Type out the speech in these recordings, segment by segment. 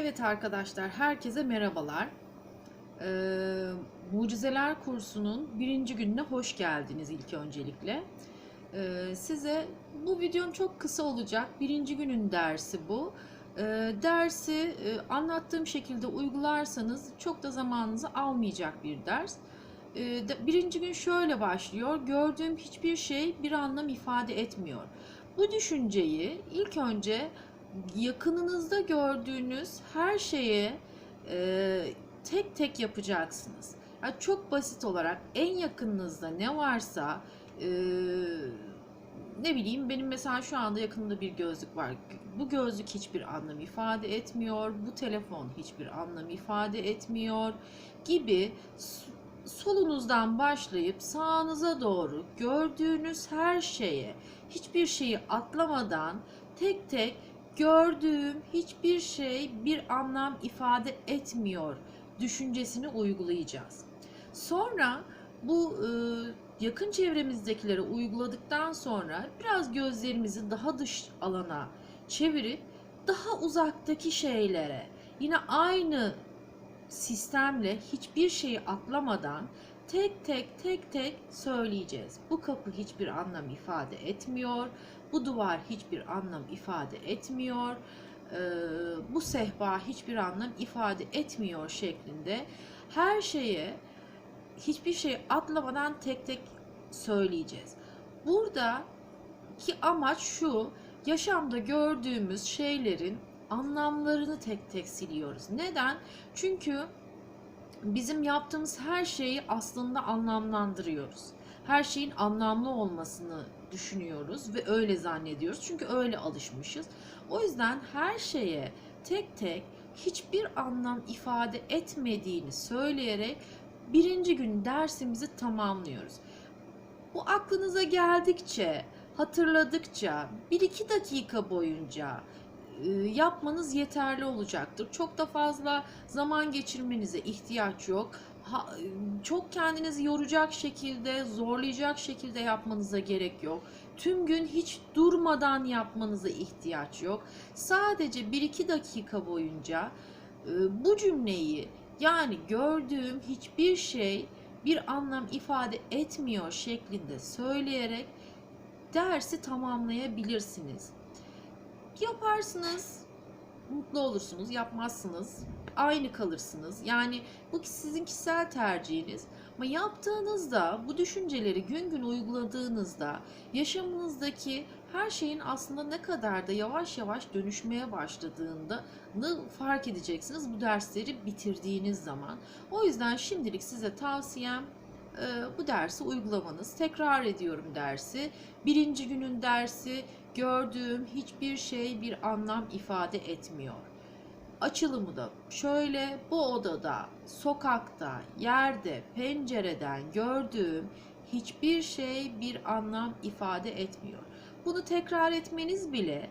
Evet arkadaşlar, herkese merhabalar. Ee, Mucizeler kursunun birinci gününe hoş geldiniz ilk öncelikle. Ee, size bu videom çok kısa olacak. Birinci günün dersi bu. Ee, dersi e, anlattığım şekilde uygularsanız çok da zamanınızı almayacak bir ders. Ee, de- birinci gün şöyle başlıyor. Gördüğüm hiçbir şey bir anlam ifade etmiyor. Bu düşünceyi ilk önce yakınınızda gördüğünüz her şeye e, tek tek yapacaksınız. Yani çok basit olarak en yakınınızda ne varsa e, ne bileyim benim mesela şu anda yakınımda bir gözlük var. Bu gözlük hiçbir anlam ifade etmiyor. Bu telefon hiçbir anlam ifade etmiyor gibi solunuzdan başlayıp sağınıza doğru gördüğünüz her şeye hiçbir şeyi atlamadan tek tek gördüğüm hiçbir şey bir anlam ifade etmiyor düşüncesini uygulayacağız. Sonra bu e, yakın çevremizdekileri uyguladıktan sonra biraz gözlerimizi daha dış alana çevirip daha uzaktaki şeylere yine aynı sistemle hiçbir şeyi atlamadan tek tek tek tek söyleyeceğiz. Bu kapı hiçbir anlam ifade etmiyor. Bu duvar hiçbir anlam ifade etmiyor. Ee, bu sehpa hiçbir anlam ifade etmiyor şeklinde her şeye hiçbir şey atlamadan tek tek söyleyeceğiz. Buradaki amaç şu, yaşamda gördüğümüz şeylerin anlamlarını tek tek siliyoruz. Neden? Çünkü bizim yaptığımız her şeyi aslında anlamlandırıyoruz. Her şeyin anlamlı olmasını düşünüyoruz ve öyle zannediyoruz. Çünkü öyle alışmışız. O yüzden her şeye tek tek hiçbir anlam ifade etmediğini söyleyerek birinci gün dersimizi tamamlıyoruz. Bu aklınıza geldikçe, hatırladıkça, 1-2 dakika boyunca yapmanız yeterli olacaktır. Çok da fazla zaman geçirmenize ihtiyaç yok. Ha- çok kendinizi yoracak şekilde, zorlayacak şekilde yapmanıza gerek yok. Tüm gün hiç durmadan yapmanıza ihtiyaç yok. Sadece 1-2 dakika boyunca e, bu cümleyi yani gördüğüm hiçbir şey bir anlam ifade etmiyor şeklinde söyleyerek dersi tamamlayabilirsiniz. Yaparsınız, mutlu olursunuz, yapmazsınız, aynı kalırsınız. Yani bu sizin kişisel tercihiniz. Ama yaptığınızda, bu düşünceleri gün gün uyguladığınızda yaşamınızdaki her şeyin aslında ne kadar da yavaş yavaş dönüşmeye başladığında fark edeceksiniz bu dersleri bitirdiğiniz zaman. O yüzden şimdilik size tavsiyem bu dersi uygulamanız. Tekrar ediyorum dersi. Birinci günün dersi gördüğüm hiçbir şey bir anlam ifade etmiyor. Açılımı da şöyle bu odada, sokakta, yerde, pencereden gördüğüm hiçbir şey bir anlam ifade etmiyor. Bunu tekrar etmeniz bile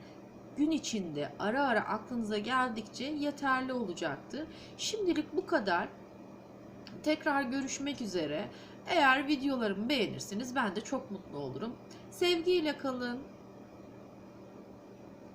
gün içinde ara ara aklınıza geldikçe yeterli olacaktır. Şimdilik bu kadar. Tekrar görüşmek üzere. Eğer videolarımı beğenirsiniz ben de çok mutlu olurum. Sevgiyle kalın.